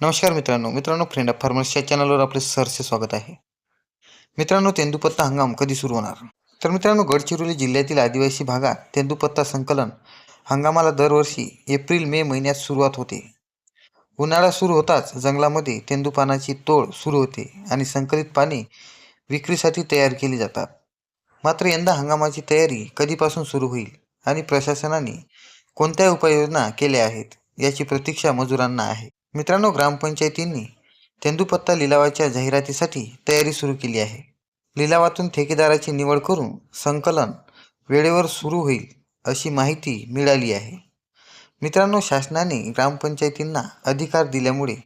नमस्कार मित्रांनो मित्रांनो फ्रेंड ऑफ फार्मर्स या चॅनलवर आपले सहर्ष स्वागत आहे. मित्रांनो तेंदुपत्ता हंगाम कधी सुरू होणार? तर मित्रांनो गडचिरोली जिल्ह्यातील आदिवासी भागात तेंदुपत्ता संकलन हंगामाला दरवर्षी एप्रिल मे महिन्यात सुरुवात होते. उन्हाळा सुरू होताच जंगलामध्ये तेंदुपानाची तोड सुरू होते आणि संकलित पाने विक्रीसाठी तयार केली जातात. मात्र यंदा हंगामाची तयारी कधीपासून सुरू होईल आणि प्रशासनाने कोणत्या उपाययोजना केल्या आहेत याची प्रतीक्षा मजुरांना आहे. मित्रांनो ग्रामपंचायतींनी तेंदूपत्ता लिलावाच्या जाहिरातीसाठी तयारी सुरू केली आहे. लिलावातून ठेकेदाराची निवड करून संकलन वेळेवर सुरू होईल अशी माहिती मिळाली आहे. मित्रांनो शासनाने ग्रामपंचायतींना अधिकार दिल्यामुळे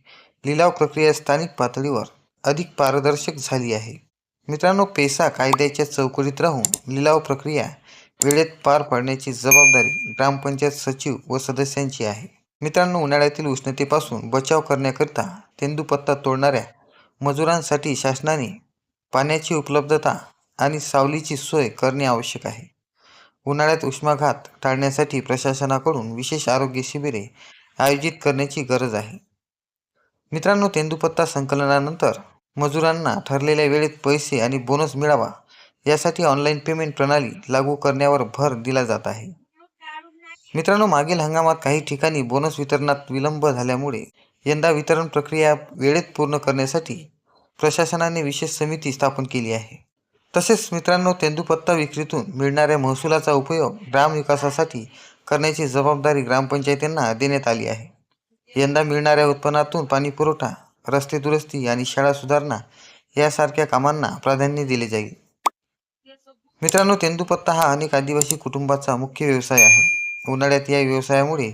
लिलाव प्रक्रिया स्थानिक पातळीवर अधिक पारदर्शक झाली आहे. मित्रांनो पेसा कायद्याच्या चौकटीत राहून लिलाव प्रक्रिया वेळेत पार पाडण्याची जबाबदारी ग्रामपंचायत सचिव व सदस्यांची आहे. मित्रांनो उन्हाळ्यातील उष्णतेपासून बचाव करण्याकरिता तेंदूपत्ता तोडणाऱ्या मजुरांसाठी शासनाने पाण्याची उपलब्धता आणि सावलीची सोय करणे आवश्यक आहे. उन्हाळ्यात उष्माघात टाळण्यासाठी प्रशासनाकडून विशेष आरोग्य शिबिरे आयोजित करण्याची गरज आहे. मित्रांनो तेंदूपत्ता संकलनानंतर मजुरांना ठरलेल्या वेळेत पैसे आणि बोनस मिळावा यासाठी ऑनलाईन पेमेंट प्रणाली लागू करण्यावर भर दिला जात आहे. मित्रांनो मागील हंगामात काही ठिकाणी बोनस वितरणात विलंब झाल्यामुळे यंदा वितरण प्रक्रिया वेळेत पूर्ण करण्यासाठी प्रशासनाने विशेष समिती स्थापन केली आहे. तसेच मित्रांनो तेंदूपत्ता विक्रीतून मिळणाऱ्या महसुलाचा उपयोग ग्रामविकासासाठी करण्याची जबाबदारी ग्रामपंचायतींना देण्यात आली आहे. यंदा मिळणाऱ्या उत्पन्नातून पाणीपुरवठा रस्ते दुरुस्ती आणि शाळा सुधारणा यासारख्या कामांना प्राधान्य दिले जाईल. मित्रांनो तेंदूपत्ता हा अनेक आदिवासी कुटुंबाचा मुख्य व्यवसाय आहे. उन्हाळ्यात या व्यवसायामुळे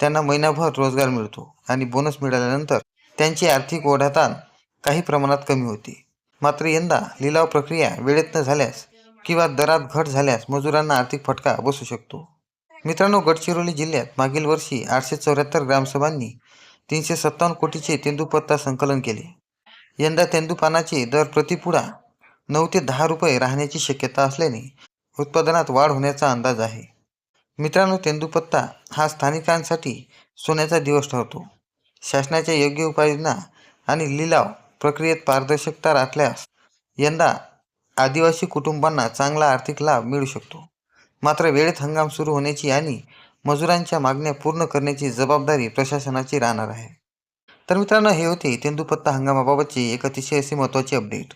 त्यांना महिनाभर रोजगार मिळतो आणि बोनस मिळाल्यानंतर त्यांची आर्थिक ओढाताण काही प्रमाणात कमी होते. मात्र यंदा लिलाव प्रक्रिया वेळेत न झाल्यास किंवा दरात घट झाल्यास मजुरांना आर्थिक फटका बसू शकतो. मित्रांनो गडचिरोली जिल्ह्यात मागील वर्षी आठशे चौऱ्याहत्तर ग्रामसभांनी तीनशे सत्तावन्न कोटीचे तेंदूपत्ता संकलन केले. यंदा तेंदूपानाचे दर प्रतिपुडा नऊ ते दहा रुपये राहण्याची शक्यता असल्याने उत्पादनात वाढ होण्याचा अंदाज आहे. मित्रांनो तेंदूपत्ता हा स्थानिकांसाठी सोन्याचा दिवस ठरतो. शासनाच्या योग्य उपाययोजना आणि लिलाव प्रक्रियेत पारदर्शकता राखल्यास यंदा आदिवासी कुटुंबांना चांगला आर्थिक लाभ मिळू शकतो. मात्र वेळेत हंगाम सुरू होण्याची आणि मजुरांच्या मागण्या पूर्ण करण्याची जबाबदारी प्रशासनाची राहणार आहे. तर मित्रांनो हे होते तेंदूपत्ता हंगामाबाबतचे एक अतिशय असे महत्त्वाचे अपडेट.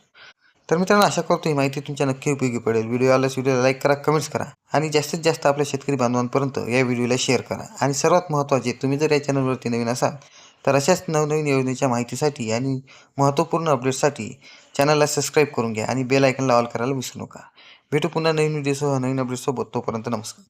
तर मित्रांनो आशा करतो ही माहिती तुमच्या नक्की उपयोगी पडेल. व्हिडिओ आल्यास व्हिडिओला लाईक करा कमेंट्स करा आणि जास्तीत जास्त आपल्या शेतकरी बांधवांपर्यंत या व्हिडिओला शेअर करा. आणि सर्वात महत्त्वाचे तुम्ही जर या चॅनलवरती नवीन असाल तर अशाच नवनवीन योजनेच्या माहितीसाठी आणि महत्त्वपूर्ण अपडेट्ससाठी चॅनलला सबस्क्राईब करून घ्या आणि बेल आयकनला ऑल करायला विसरू नका. भेटू पुन्हा नवीन व्हिडिओसह नवीन अपडेटसोबत तोपर्यंत नमस्कार.